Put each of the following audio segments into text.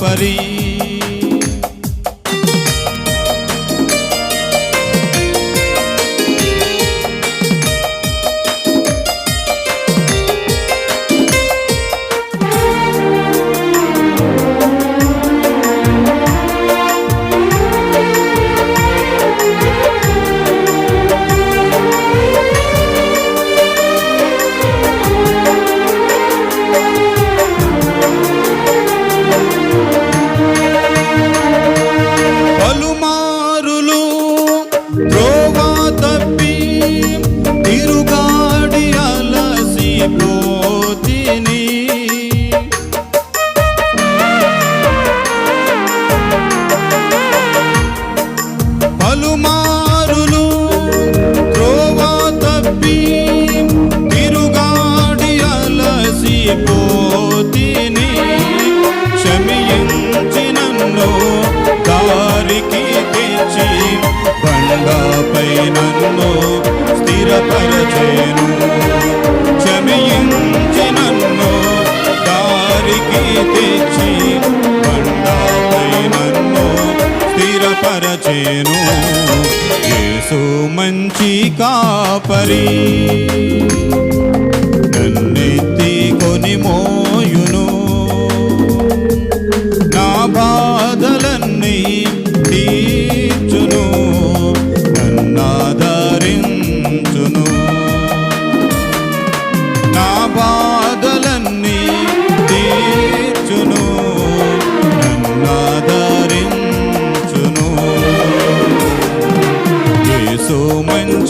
परी నేను యేసు మంచి కాపరి.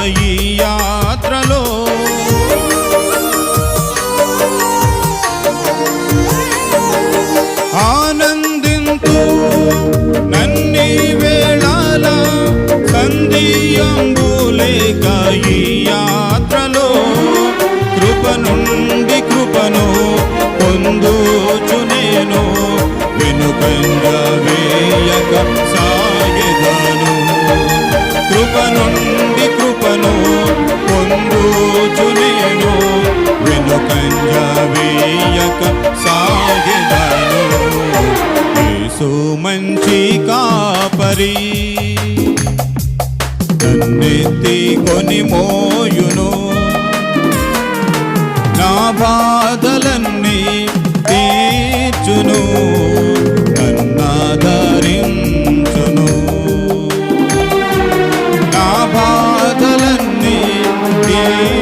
可以。మోయును నా బాధలన్నీ తీర్చును నన్నాదరించును నా బాధలన్నీ తీర్చును.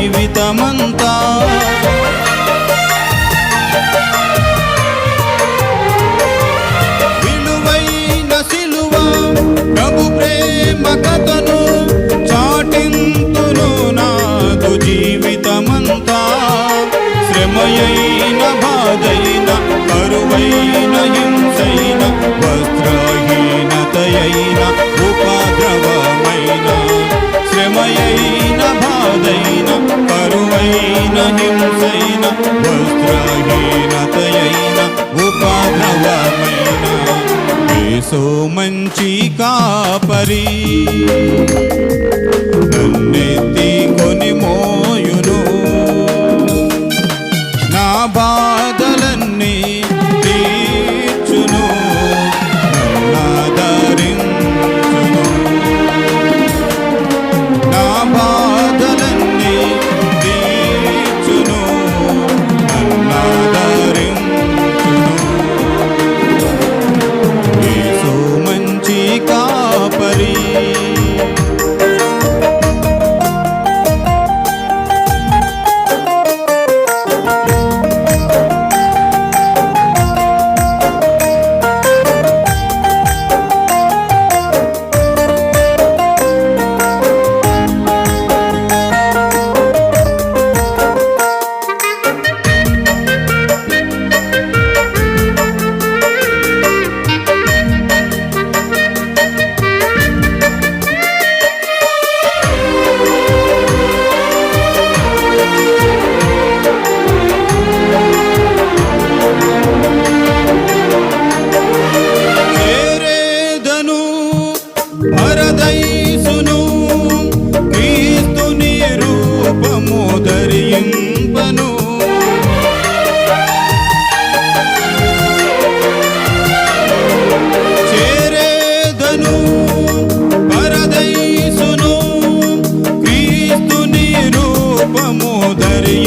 జీవితమంతా. విలువైన సిలువ ప్రభు ప్రేమ కథను చాటింతును నాకు జీవితమంతా. శ్రమయైన బాధైన కరువైన హింసైన వస్త్ర వస్త్రహీనతయైన ఉపాధవమైన? యేసు మంచి కాపరి.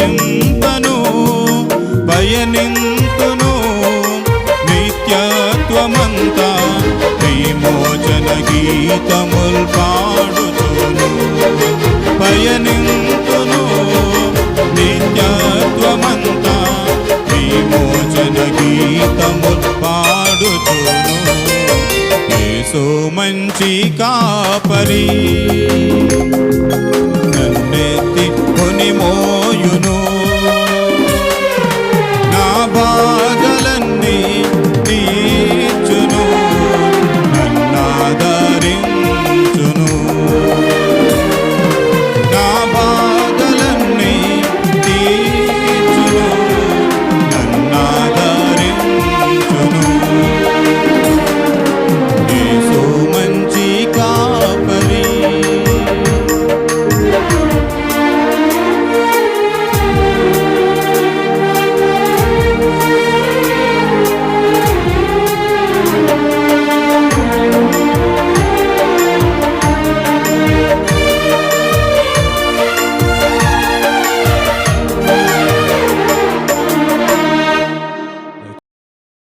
ధరింపను పయనింతును నిత్యత్వమంతా విమోచన గీతముల్ పాడుతును పయనింతును నిత్యత్వమంతా విమోచన గీతముల్ పాడుతును యేసు మంచి కాపరి.